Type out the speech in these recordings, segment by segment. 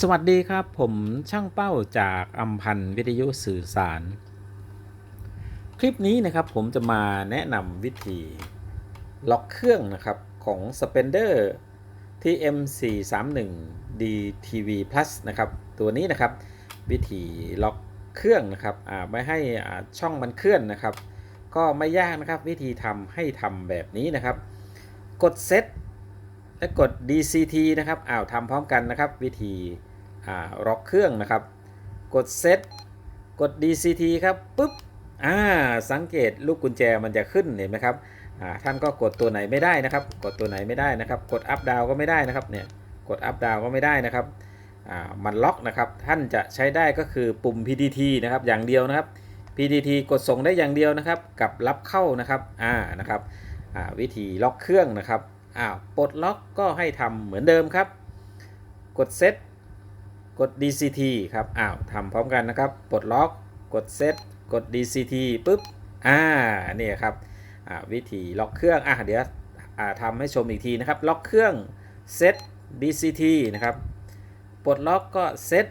สวัสดีครับผมช่างเป้าจากอัมพันธ์วิทยุสื่อสาร คลิปนี้นะครับผมจะมาแนะนำวิธีล็อกเครื่องนะครับของ Spender TM431 DTV Plus นะครับตัวนี้นะครับวิธีล็อกเครื่องนะครับไม่ให้อ่าช่องมันเคลื่อนนะครับ ก็ไม่ยากนะครับวิธีทำให้ทำแบบนี้นะครับ กดเซต และกด DCT นะครับอ้าวทำพร้อมกันนะครับ วิธีอ่าล็อกเครื่องนะครับ กดเซตกด DCT ครับปุ๊บอ่าสังเกตลูกกุญแจมันจะขึ้นเห็นไหมครับอ่าท่านก็กดตัวไหนไม่ได้นะครับ กดตัวไหนไม่ได้นะครับ กด up down ก็ไม่ได้นะครับเนี่ยกด up down ก็ไม่ได้นะครับอ่ามันล็อกนะครับ ท่านจะใช้ได้ก็คือปุ่ม PTT นะครับอย่างเดียวนะครับ PTT กดส่งได้อย่างเดียวนะครับ กับรับเข้านะครับอ่านะครับอ่าวิธีล็อกเครื่องนะครับ อ้าวปลดล็อกก็ให้ทำเหมือนเดิมครับ กดเซตกด DCT ครับอ้าวทำพร้อมกันนะครับปลดล็อก กดเซตกด DCT ปุ๊บอ่านี่ครับอ่าวิธีล็อกเครื่องอะเดี๋ยวอ่าทำให้ชมอีกทีนะครับ ล็อกเครื่องเซต DCT นะครับปลดล็อกก็เซต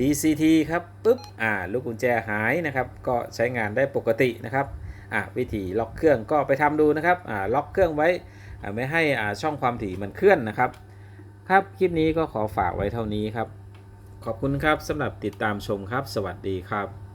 DCT ครับปุ๊บอ่าลูกกุญแจหายนะครับ ก็ใช้งานได้ปกตินะครับอ่าวิธีล็อกเครื่องก็ไปทำดูนะครับอ่าล็อกเครื่องไว้ ไม่ให้อ่าช่องความถี่มันเคลื่อนนะครับ ครับคลิปนี้ก็ขอฝากไว้เท่านี้ครับ ขอบคุณครับสำหรับติดตามชมครับ สวัสดีครับ